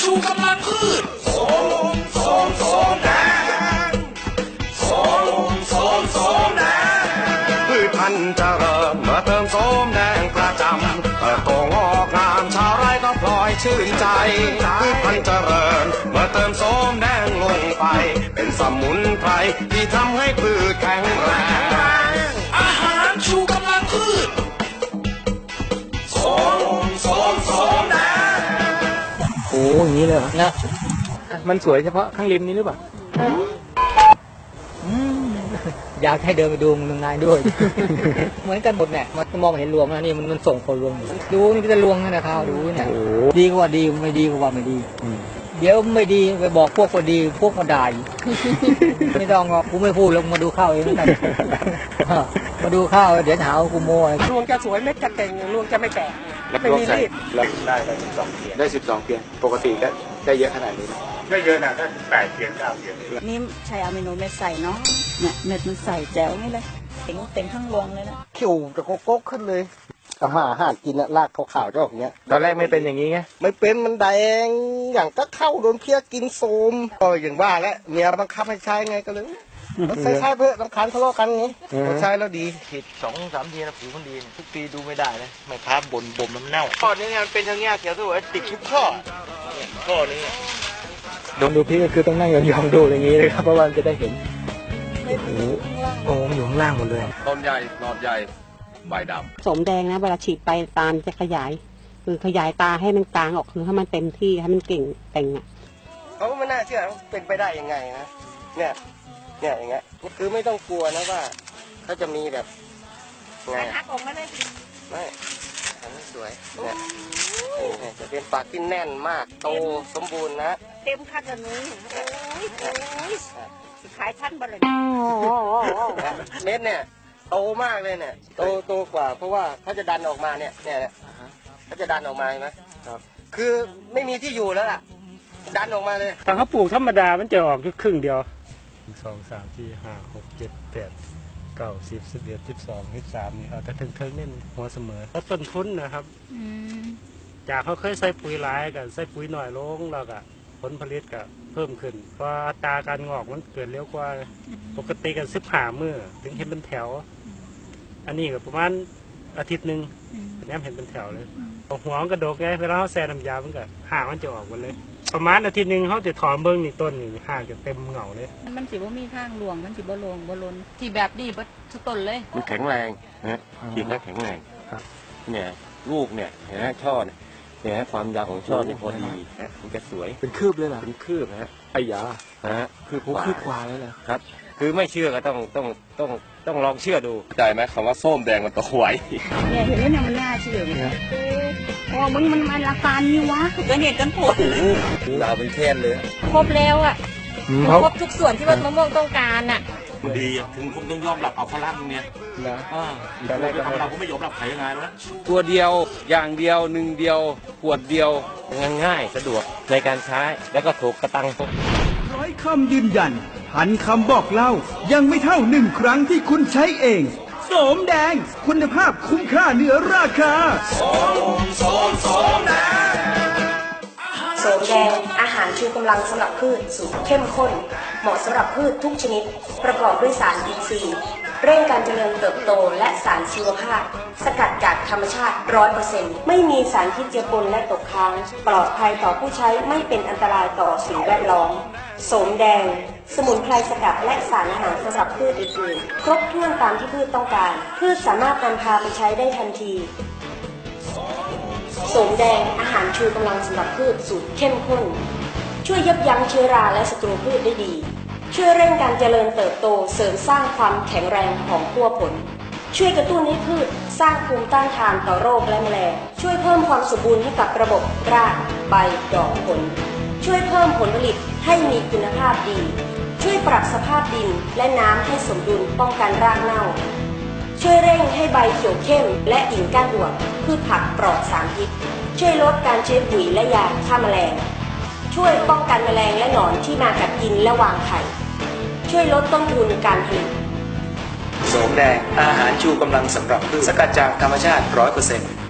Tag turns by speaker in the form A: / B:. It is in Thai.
A: ชูกำลังพืชโสมโสมโสมแดงโสมโสมโสมแดง
B: พืชพันธุ์เจริญเมื่อเติมโสมแดงประจำเติบโตงอกงามชาวไร่ก็พลอยชื่นใจพืชพันธุ์เจริญเมื่อเติมโสมแดงลงไป เป็นสมุนไพรที่ทำให้พืชแข็งแรง
A: อาหารชูกำลัง
C: อ้อย่างนี้เลยเหรอนะมันสวยเฉพาะข้างริมนี้หรือเปล่าอืมอยากให้เดินไปดูมึงนายด้วย เหมือนกันหมดเนี่ยมันมองเห็นรวงนะนี่มันมันส่งคนรวงอยู่ดูนี่ก็จะรวงนะนะครับดูเนี่ยดีกว่าดีไม่ดีกว่าไม่ดีเดี๋ยวไม่ดีไปบอกพวกก็ดีพวกก็ด่าอีกไม่ต้องหรอกกูไม่พูดแล้วมึงมาดูข้าวเองแล้วกันมาดูข้าวเดี๋ยวหาว่ากูโม้อะไร
D: รวงจะสวยเม็ดจะเก่งรวงจะไม่แตก ไม่มีรีด
E: แล้วได้ไปสิบสองเพียงได้สิบสองเพียงปกติก็ได้เยอะขนาดนี้ไหม
F: ไม่เยอะนะถ้าแปดเพียงเก้าเพียง
G: นี่ใช้อะมิโนเม็ดใส่เนาะเนี่ยเม็ดมันใส่แจ๋วนี่เลยเต็งเต็งข้างรวงเลยนะ
D: ขิวจะโกกขึ้นเลยกับหาอาหารกินอะลากขาวๆเจ้าอย่างเงี้ย
C: ตอนแรกไม่เป็นอย่างนี้ไง
D: ไม่เป็นมันแดงอย่างก็เข้าโดนเพี้ยกินโสมก็อย่างว่าแล้วเมียบังคับให้ใช้ไงก็เลย มันใช้ใช้เพื่อลำคาญทะเลาะกันไงพอใช้แล้วดี
E: ผิดสองสามทีนะผิวมันดีทุกปีดูไม่ได้นะไม่ค้าบ่นบ่มน้ำเน่าข้อนี้มันเป็นทางเนี้ยเขียวสวยติดทุกข้อข้อนี้
C: ดมดูพี่ก็คือต้องนั่งยองๆดูอย่างนี้เลยครับเพราะว่ามันจะได้เห็นโอ้โหอยู่ข้างล่างหมดเลย
F: ต้นใหญ่หลอดใหญ่ใบดำ
H: สมแดงนะเวลาฉีดไปตามจะขยาย คือขยายตาให้มันกลางออกคือให้มันเต็มที่ให้มันเก่งเต่งอะ
D: เขาก็ไม่น่าเชื่อเป็นไปได้ยังไงนะเนี่ย เนี่ยอย่างเงี้ยคือไม่ต้องกลัวนะว่าเขาจะมีแบบไง
G: หักออกมาเลย
D: ไม่อันนี้สวยเนี่ยเนี่ยจะเป็นปากที่แน่นมากโตสมบูรณ์นะ
G: เต็มคันแบบนี้โอ้ยโอ้ยสิขายท่านบ่เลย
D: เม็ดเนี่ยโตมากเลยเนี่ยโตโตกว่า เพราะว่าเขาจะดันออกมาเนี่ยเนี่ยเนี่ยเขาจะดันออกมาเห็นไหมครับ คือไม่มีที่อยู่แล้วล่ะดันออกมาเลย
I: ถ้าเขาปลูกธรรมดามันจะออกแค่ครึ่งเดียว สองสามสี่ห้าหกเจ็ดแปดเก้าสิบสิบเอ็ดสิบสองสิบสามนี่เอาแต่ถึงเทิงๆเน้นหัวเสมอแล้วต้นทุนนะครับจากเขาเคยใส่ปุ๋ยหลายกับใส่ปุ๋ยหน่อยลงแล้วก็ผลผลิตก็เพิ่มขึ้นเพราะอัตราการงอกมันเกิดเร็วกว่าปกติกันสิบหามือถึงเห็นเป็นแถว อันนี้ก็ประมาณอาทิตย์หนึ่งแนมเห็นเป็นแถวเลยเอาหัวมันกระดกไงเวลาเขาแซ่น้ำยามันก็ห่างมันจะออกหมดเลย ประมาณอาทิตย์หนึ่งเขาจะถอนเบิ้งนี่ต้นนี่ห่างจะเต็มเหงาเลย
G: มันสิบ่มีทางหลวงมันสิบ่ลงบ่ลนที่แบบนี้บ่ทุกต้นเลย
E: มันแข็งแรงนะฉีดแล้วแข็งแรง
C: ครับ
E: เนี่ยลูกเนี่ยเห็นไหมช่อเนี่ยเห็นไหมความยาวของช่อเนี่ยพอดีนะมันจะสวย
C: เป็นคืบเลยเหรอ
E: เป็นคืบนะฮะ
C: ไอ้ยา
E: นะฮะคืบ
C: โอ้
E: กว่า
C: คืบกว่าเลยเหรอ
E: ครับ คือไม่เชื่อก็ต้องต้องต้องต้องลองเชื่อดูำ
F: ใจไหมคำว่าส้มแดงมันโตไว
G: เนี่ยเห็นแล้วเนี่ยมันน่าเชื่อไหม โอ้มึงมันมันราคานี้วะก็เห็นกันผล
E: ดาวเป็นแค่นเลย
G: ครบแล้วอะ
C: อืมเขา
G: ครบทุกส่วนที่ว่ามะม่วงต้องการอะ
F: ดีอะถึงผมต้องยอมรับเอาพลังเนี่ย
C: เหรอ
F: อ่า
C: แต่แรกก็
F: ทำเราผมไม่ยอมรับใครยังไงนะ
E: ตัวเดียวอย่างเดียวหนึ่งเดียวขวดเดียวง่ายๆสะดวกในการใช้แล้วก็ถูกกระตัง
J: ร้อยคำยืนยันพันคำบอกเล่ายังไม่เท่าหนึ่งครั้งที่คุณใช้เองโสมแดง คุณภาพคุ้มค่าเหนือราคา
A: โสมโสมโสมแดง
K: โสมแดงอาหารชูกำลังสำหรับพืชสูตรเข้มข้น เหมาะสำหรับพืชทุกชนิด ประกอบด้วยสารอินทรีย์ เร่งการเจริญเติบโตและสารชีวภาพ สกัดจากธรรมชาติ 100%ไม่มีสารพิษเจือปนและตกค้าง ปลอดภัยต่อผู้ใช้ไม่เป็นอันตรายต่อสิ่งแวดล้อมโสมแดง สมุนไพรสกัดและสารอาหารสำหรับพืชอื่นๆ ครบถ้วนตามที่พืชต้องการ พืชสามารถนำพาไปใช้ได้ทันทีโสมแดงอาหารชูกำลังสำหรับพืชสูตรเข้มข้น ช่วยยับยั้งเชื้อราและศัตรูพืชได้ดี ช่วยเร่งการเจริญเติบโตเสริมสร้างความแข็งแรงของพัวผล ช่วยกระตุ้นให้พืชสร้างภูมิต้านทานต่อโรคและแมลงช่วยเพิ่มความสมบูรณ์ให้กับระบบรากใบดอกผล ช่วยเพิ่มผลผลิตให้มีคุณภาพดี ช่วยปรับสภาพดินและน้ำให้สมดุลป้องกันรากเน่า ช่วยเร่งให้ใบเขียวเข้มและกิ่งก้านอวบพืชผักปลอดสารพิษ ช่วยลดการใช้ปุ๋ยและยาฆ่าแมลง ช่วยป้องกันแมลงและหนอนที่มากัดกินและวางไข่ ช่วยลดต้นทุนการผลิต
L: โสมแดงอาหารชูกำลังสำหรับพืชสกัดจากธรรมชาติ 100%